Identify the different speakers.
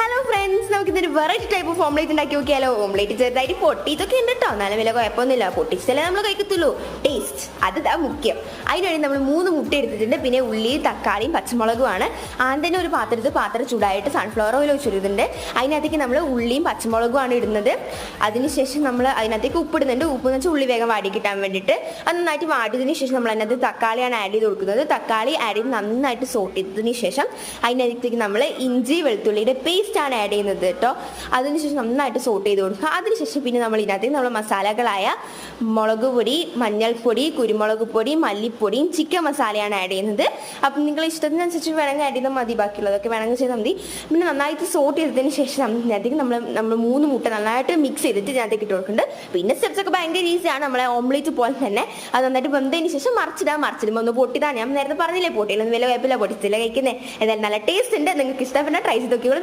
Speaker 1: Hello friends നമുക്ക് ഇതൊരു variety type of omelette ഉണ്ടാക്കി നോക്കിയാലോ? ഓംലേറ്റ് ചെറുതായിട്ട് പൊട്ടിയിട്ടൊക്കെ ഉണ്ട് കേട്ടോ എന്നാലും വില കുഴപ്പമൊന്നുമില്ല. പൊട്ടിച്ചല്ലേ നമ്മൾ കഴിക്കത്തുള്ളൂ. ടേസ്റ്റ് അത് മുഖ്യം. അതിനുവേണ്ടി നമ്മൾ മൂന്ന് മുട്ട എടുത്തിട്ടുണ്ട്. പിന്നെ ഉള്ളി തക്കാളിയും പച്ചമുളകുമാണ്. ആദ്യം തന്നെ ഒരു പാത്രത്തിൽ പാത്രം ചൂടായിട്ട് സൺഫ്ലവർ ഓയിൽ വെച്ചിരുന്നുണ്ട് അതിനകത്തേക്ക് നമ്മൾ ഉള്ളിയും പച്ചമുളകുമാണ് ഇടുന്നത്. അതിനുശേഷം നമ്മൾ അതിനകത്തേക്ക് ഉപ്പ് ഇടുന്നുണ്ട് ഉപ്പ് എന്ന് വെച്ചാൽ ഉള്ളി വേഗം വാടി കിട്ടാൻ വേണ്ടിയിട്ട്. അത് നന്നായിട്ട് വാടിയതിന് ശേഷം നമ്മൾ അതിനകത്ത് തക്കാളിയാണ് ആഡ് ചെയ്ത് കൊടുക്കുന്നത്. തക്കാളി ആഡ് ചെയ്ത് നന്നായിട്ട് സോട്ട് ചെയ്തതിന് ശേഷം അതിനകത്തേക്ക് നമ്മൾ ഇഞ്ചി വെളുത്തുള്ളിയുടെ പേസ്റ്റ് ആണ് ആഡ് ചെയ്യുന്നത് കേട്ടോ. അതിനുശേഷം നന്നായിട്ട് സോട്ട് ചെയ്ത് കൊടുക്കുക. അതിനുശേഷം പിന്നെ നമ്മൾ ഇതിനകത്ത് നമ്മൾ മസാലകളായ മുളക് പൊടി മഞ്ഞൾപ്പൊടി കുരുമുളക് പൊടി മല്ലിപ്പൊടിയും ചിക്കൻ മസാലയാണ് ആഡ് ചെയ്യുന്നത്. അപ്പം നിങ്ങൾ ഇഷ്ടത്തിനനുസരിച്ച് വേണമെങ്കിൽ ആഡ് ചെയ്താൽ മതി. ബാക്കിയുള്ളതൊക്കെ വേണമെങ്കിൽ ചെയ്താൽ മതി. പിന്നെ നന്നായിട്ട് സോട്ട് ചെയ്തതിന് ശേഷം ഇതിനകത്തേക്ക് നമ്മൾ നമ്മൾ മൂന്ന് മുട്ട നന്നായിട്ട് മിക്സ് ചെയ്തിട്ട് ഇതിനകത്തേക്ക് ഇട്ട് കൊടുക്കുന്നുണ്ട്. പിന്നെ സ്റ്റെപ്സ് ഒക്കെ ഭയങ്കര ഈസിയാണ് നമ്മളെ ഓംലേറ്റ് പോലെ തന്നെ അത് നന്നായിട്ട് വെന്തതിന് ശേഷം മറിച്ചിടാൻ മറിച്ചിടുമ്പോൾ ഒന്ന് പൊട്ടിതാണ് ഞാൻ നേരത്തെ പറഞ്ഞില്ലേ പൊട്ടിയിലൊന്നും വില കുഴപ്പമില്ല. പൊട്ടിച്ചില്ല കഴിക്കുന്നത് എന്തായാലും നല്ല ടേസ്റ്റ് ഉണ്ട്. നിങ്ങൾക്ക് ഇഷ്ടപ്പെട്ട ട്രൈ ചെയ്ത് നോക്കിയോളൂ